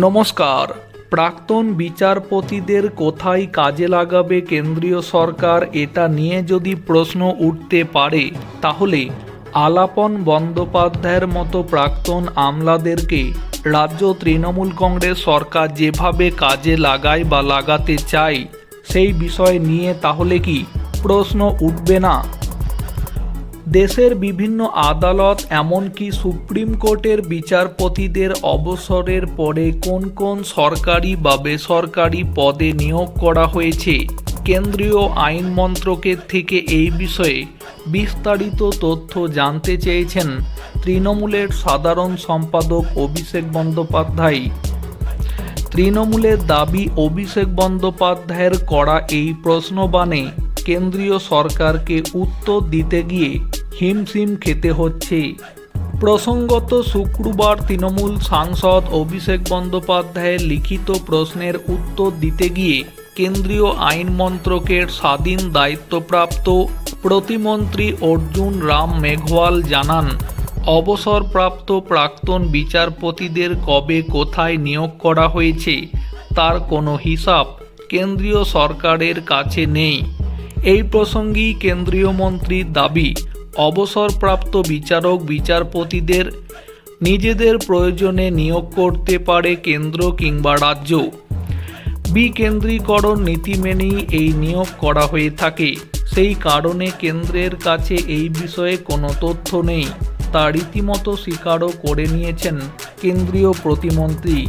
নমস্কার। প্রাক্তন বিচারপতিদের কোথায় কাজে লাগাবে কেন্দ্রীয় সরকার এটা নিয়ে যদি প্রশ্ন উঠতে পারে, তাহলে আলাপন বন্দ্যোপাধ্যায়ের মতো প্রাক্তন আমলাদেরকে রাজ্য তৃণমূল কংগ্রেস সরকার যেভাবে কাজে লাগায় বা লাগাতে চায়, সেই বিষয় নিয়ে তাহলে কি প্রশ্ন উঠবে না? দেশের বিভিন্ন আদালত, এমনকি সুপ্রিম কোর্টের বিচারপতিদের অবসরের পরে কোন কোন সরকারি বা বেসরকারি পদে নিয়োগ করা হয়েছে। কেন্দ্রীয় আইন মন্ত্রকের থেকে এই বিষয়ে বিস্তারিত তথ্য জানতে চেয়েছেন তৃণমূলের সাধারণ সম্পাদক অভিষেক বন্দ্যোপাধ্যায়। তৃণমূলের দাবি, অভিষেক বন্দ্যোপাধ্যায়ের করা এই প্রশ্নবাণে কেন্দ্রীয় সরকারকে উত্তর দিতে গিয়ে হিমশিম খেতে হচ্ছে। প্রসঙ্গত শুক্রবার তৃণমূল সাংসদ অভিষেক বন্দ্যোপাধ্যায়ের লিখিত প্রশ্নের উত্তর দিতে গিয়ে কেন্দ্রীয় আইন মন্ত্রকের স্বাধীন দায়িত্বপ্রাপ্ত প্রতিমন্ত্রী অর্জুন রাম মেঘওয়াল জানান, অবসরপ্রাপ্ত প্রাক্তন বিচারপতিদের কবে কোথায় নিয়োগ করা হয়েছে, তার কোনো হিসাব কেন্দ্রীয় সরকারের কাছে নেই। এই প্রসঙ্গেই কেন্দ্রীয় মন্ত্রীর দাবি, অবসরপ্রাপ্ত বিচারক বিচারপতিদের নিজেদের প্রয়োজনে নিয়োগ করতে পারে কেন্দ্র কিংবা রাজ্য। বিকেন্দ্রীকরণ নীতি মেনেই এই নিয়োগ করা হয়ে থাকে। সেই কারণে কেন্দ্রের কাছে এই বিষয়ে কোনো তথ্য নেই, তা রীতিমতো স্বীকারও করে নিয়েছেন কেন্দ্রীয় প্রতিমন্ত্রী।